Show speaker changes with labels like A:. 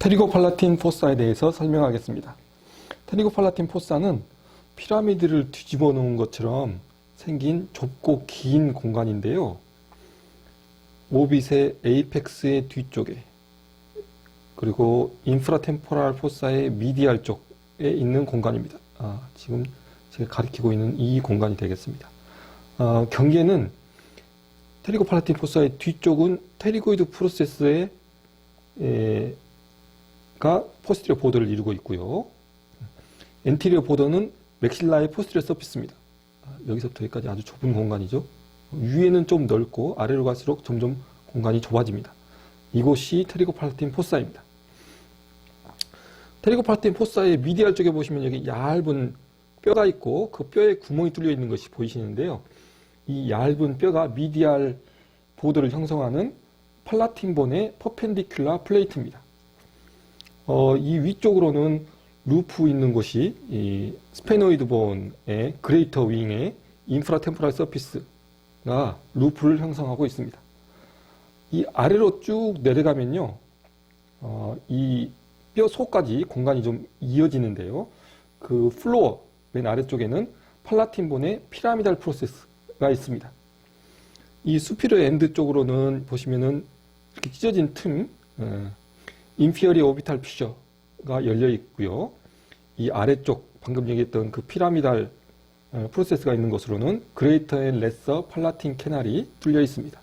A: 테리고팔라틴 포사에 대해서 설명하겠습니다. 테리고팔라틴 포사는 피라미드를 뒤집어 놓은 것처럼 생긴 좁고 긴 공간인데요. 오빗의 에이펙스의 뒤쪽에 그리고 인프라템포랄 포사의 미디알 쪽에 있는 공간입니다. 아, 지금 제가 가리키고 있는 이 공간이 되겠습니다. 어, 경계는 테리고팔라틴 포사의 뒤쪽은 테리고이드 프로세스의 에, 가 포스티리어 보더를 이루고 있고요. 엔티리어 보더는 맥실라의 포스티리어 서피스입니다. 아, 여기서부터 여기까지 아주 좁은 공간이죠. 위에는 좀 넓고 아래로 갈수록 점점 공간이 좁아집니다. 이곳이 테리고팔라틴 포사입니다. 테리고팔라틴 포사의 미디알 쪽에 보시면 여기 얇은 뼈가 있고 그 뼈에 구멍이 뚫려 있는 것이 보이시는데요. 이 얇은 뼈가 미디알 보드를 형성하는 팔라틴본의 퍼펜디큘라 플레이트입니다. 어, 이 위쪽으로는 루프 있는 곳이 이 스페노이드 본의 그레이터 윙의 인프라 템포랄 서피스가 루프를 형성하고 있습니다. 이 아래로 쭉 내려가면요, 어, 이 뼈 속까지 공간이 좀 이어지는데요. 그 플로어 맨 아래쪽에는 팔라틴본의 피라미달 프로세스가 있습니다. 이 수피르 엔드 쪽으로는 보시면은 이렇게 찢어진 틈, 어, 인피어리 오비탈 피셔가 열려 있고요. 이 아래쪽 방금 얘기했던 그 피라미달 어, 프로세스가 있는 곳으로는 그레이터 앤 레서 팔라틴 캐날이 뚫려 있습니다.